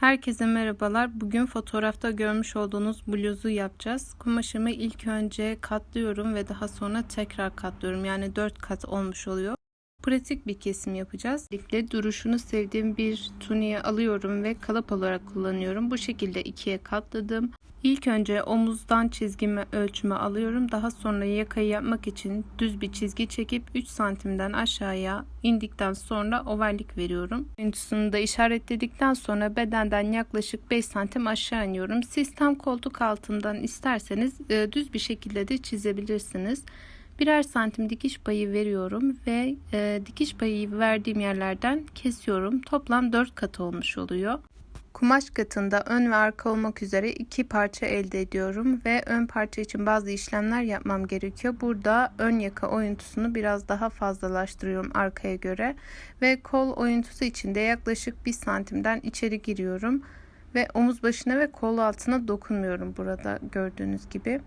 Herkese merhabalar. Bugün fotoğrafta görmüş olduğunuz bluzu yapacağız. Kumaşımı ilk önce katlıyorum ve daha sonra tekrar katlıyorum. Yani 4 kat olmuş oluyor. Pratik bir kesim yapacağız. Öncelikle duruşunu sevdiğim bir tuniği alıyorum ve kalıp olarak kullanıyorum. Bu şekilde ikiye katladım. İlk önce omuzdan çizgimi ölçümü alıyorum. Daha sonra yakayı yapmak için düz bir çizgi çekip 3 santimden aşağıya indikten sonra ovallik veriyorum. Görüntüsünü de işaretledikten sonra bedenden yaklaşık 5 santim aşağı iniyorum. Sistem koltuk altından isterseniz e, düz bir şekilde de çizebilirsiniz. Birer santim dikiş payı veriyorum ve e, dikiş payı verdiğim yerlerden kesiyorum. Toplam 4 kat olmuş oluyor. Kumaş katında ön ve arka olmak üzere iki parça elde ediyorum ve ön parça için bazı işlemler yapmam gerekiyor. Burada ön yaka oyuntusunu biraz daha fazlalaştırıyorum arkaya göre ve kol oyuntusu için de yaklaşık 1 santimden içeri giriyorum ve omuz başına ve kol altına dokunmuyorum burada gördüğünüz gibi.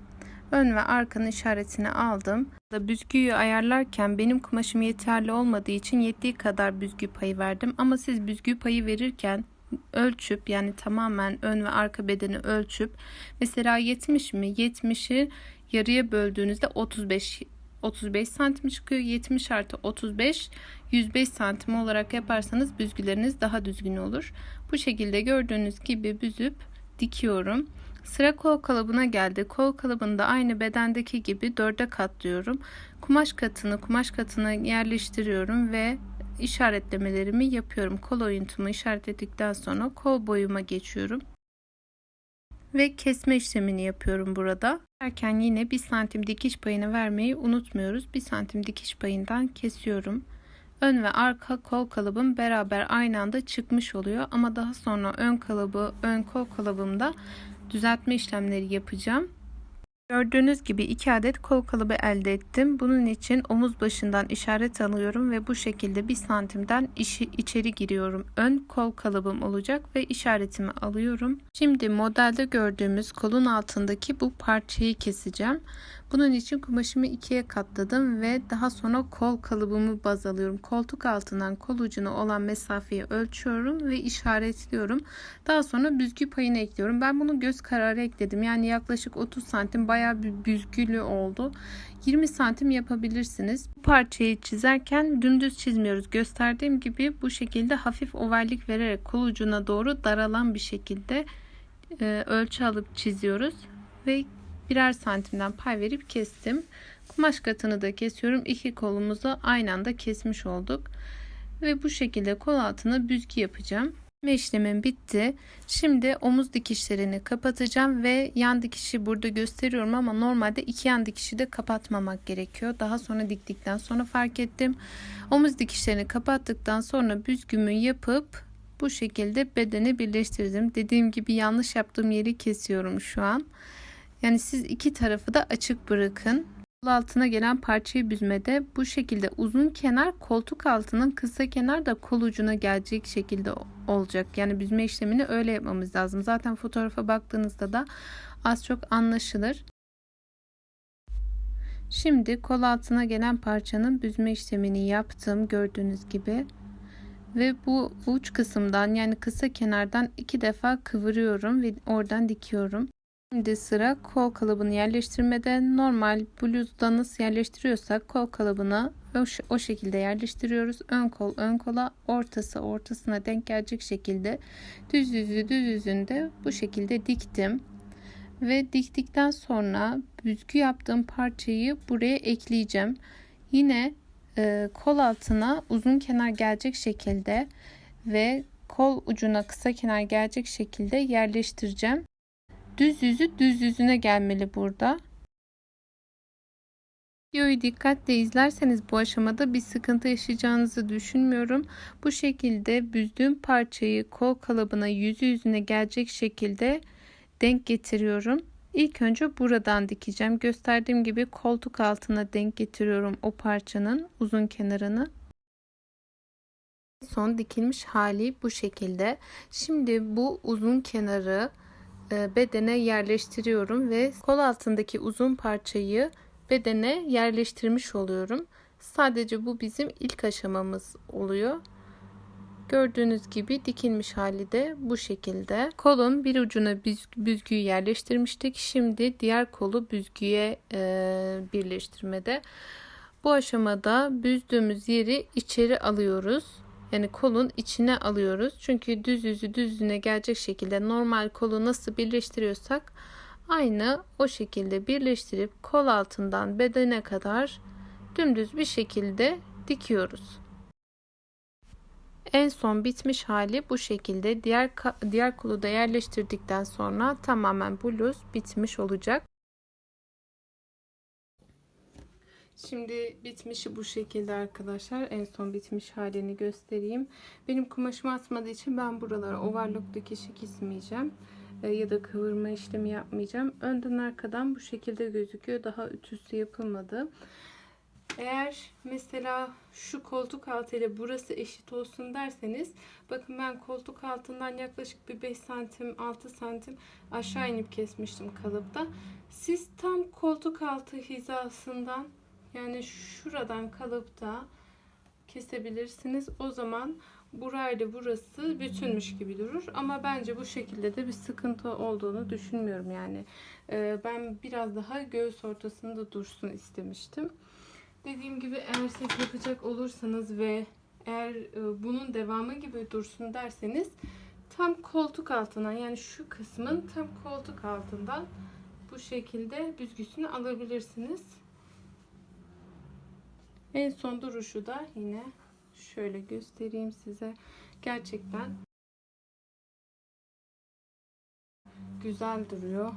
Ön ve arkanın işaretini aldım. Büzgüyü ayarlarken benim kumaşım yeterli olmadığı için yettiği kadar büzgü payı verdim. Ama siz büzgü payı verirken ölçüp yani tamamen ön ve arka bedeni ölçüp mesela 70 mi 70'i yarıya böldüğünüzde 35 35 santim çıkıyor 70 artı 35 105 santim olarak yaparsanız büzgüleriniz daha düzgün olur bu şekilde gördüğünüz gibi büzüp dikiyorum Sıra kol kalıbına geldi. Kol kalıbında aynı bedendeki gibi dörde katlıyorum. Kumaş katını kumaş katına yerleştiriyorum ve işaretlemelerimi yapıyorum. Kol oyuntumu işaretledikten sonra kol boyuma geçiyorum. Ve kesme işlemini yapıyorum burada. Derken yine 1 santim dikiş payını vermeyi unutmuyoruz. 1 santim dikiş payından kesiyorum. Ön ve arka kol kalıbım beraber aynı anda çıkmış oluyor. Ama daha sonra ön kalıbı, ön kol kalıbımda düzeltme işlemleri yapacağım. Gördüğünüz gibi 2 adet kol kalıbı elde ettim. Bunun için omuz başından işaret alıyorum ve bu şekilde 1 santimden işi içeri giriyorum. Ön kol kalıbım olacak ve işaretimi alıyorum. Şimdi modelde gördüğümüz kolun altındaki bu parçayı keseceğim. Bunun için kumaşımı ikiye katladım ve daha sonra kol kalıbımı baz alıyorum. Koltuk altından kol ucuna olan mesafeyi ölçüyorum ve işaretliyorum. Daha sonra büzgü payını ekliyorum. Ben bunu göz kararı ekledim. Yani yaklaşık 30 santim bayağı bir büzgülü oldu. 20 santim yapabilirsiniz. Bu parçayı çizerken dümdüz çizmiyoruz. Gösterdiğim gibi bu şekilde hafif ovallik vererek kol ucuna doğru daralan bir şekilde e, ölçü alıp çiziyoruz ve birer santimden pay verip kestim. Kumaş katını da kesiyorum. İki kolumuzu aynı anda kesmiş olduk. Ve bu şekilde kol altına büzgü yapacağım. İşlemim bitti. Şimdi omuz dikişlerini kapatacağım ve yan dikişi burada gösteriyorum ama normalde iki yan dikişi de kapatmamak gerekiyor. Daha sonra diktikten sonra fark ettim. Omuz dikişlerini kapattıktan sonra büzgümü yapıp bu şekilde bedeni birleştirdim. Dediğim gibi yanlış yaptığım yeri kesiyorum şu an. Yani siz iki tarafı da açık bırakın. Kol altına gelen parçayı büzmede bu şekilde uzun kenar koltuk altının kısa kenar da kol ucuna gelecek şekilde olacak. Yani büzme işlemini öyle yapmamız lazım. Zaten fotoğrafa baktığınızda da az çok anlaşılır. Şimdi kol altına gelen parçanın büzme işlemini yaptım gördüğünüz gibi. Ve bu uç kısımdan yani kısa kenardan iki defa kıvırıyorum ve oradan dikiyorum. Şimdi sıra kol kalıbını yerleştirmede normal bluzda nasıl yerleştiriyorsak kol kalıbını o, şekilde yerleştiriyoruz. Ön kol ön kola ortası ortasına denk gelecek şekilde düz yüzü düz yüzünde bu şekilde diktim. Ve diktikten sonra büzgü yaptığım parçayı buraya ekleyeceğim. Yine e, kol altına uzun kenar gelecek şekilde ve kol ucuna kısa kenar gelecek şekilde yerleştireceğim. Düz yüzü düz yüzüne gelmeli burada. Videoyu dikkatle izlerseniz bu aşamada bir sıkıntı yaşayacağınızı düşünmüyorum. Bu şekilde büzdüğüm parçayı kol kalıbına yüzü yüzüne gelecek şekilde denk getiriyorum. İlk önce buradan dikeceğim. Gösterdiğim gibi koltuk altına denk getiriyorum o parçanın uzun kenarını. Son dikilmiş hali bu şekilde. Şimdi bu uzun kenarı bedene yerleştiriyorum ve kol altındaki uzun parçayı bedene yerleştirmiş oluyorum. Sadece bu bizim ilk aşamamız oluyor. Gördüğünüz gibi dikilmiş hali de bu şekilde. Kolun bir ucuna büz- büzgüyü yerleştirmiştik. Şimdi diğer kolu büzgüye e, birleştirmede. Bu aşamada büzdüğümüz yeri içeri alıyoruz. Yani kolun içine alıyoruz. Çünkü düz yüzü düz yüzüne gelecek şekilde normal kolu nasıl birleştiriyorsak aynı o şekilde birleştirip kol altından bedene kadar dümdüz bir şekilde dikiyoruz. En son bitmiş hali bu şekilde. Diğer diğer kolu da yerleştirdikten sonra tamamen bluz bitmiş olacak. Şimdi bitmişi bu şekilde arkadaşlar. En son bitmiş halini göstereyim. Benim kumaşım asmadığı için ben buralara overlock dikişi kesmeyeceğim. E, ya da kıvırma işlemi yapmayacağım. Önden arkadan bu şekilde gözüküyor. Daha ütüsü yapılmadı. Eğer mesela şu koltuk altı ile burası eşit olsun derseniz bakın ben koltuk altından yaklaşık bir 5 santim 6 santim aşağı inip kesmiştim kalıpta. Siz tam koltuk altı hizasından yani şuradan kalıpta kesebilirsiniz. O zaman burayla burası bütünmüş gibi durur. Ama bence bu şekilde de bir sıkıntı olduğunu düşünmüyorum yani. Ee, ben biraz daha göğüs ortasında dursun istemiştim. Dediğim gibi eğer siz yapacak olursanız ve eğer e, bunun devamı gibi dursun derseniz tam koltuk altından yani şu kısmın tam koltuk altından bu şekilde büzgüsünü alabilirsiniz. En son duruşu da yine şöyle göstereyim size. Gerçekten güzel duruyor.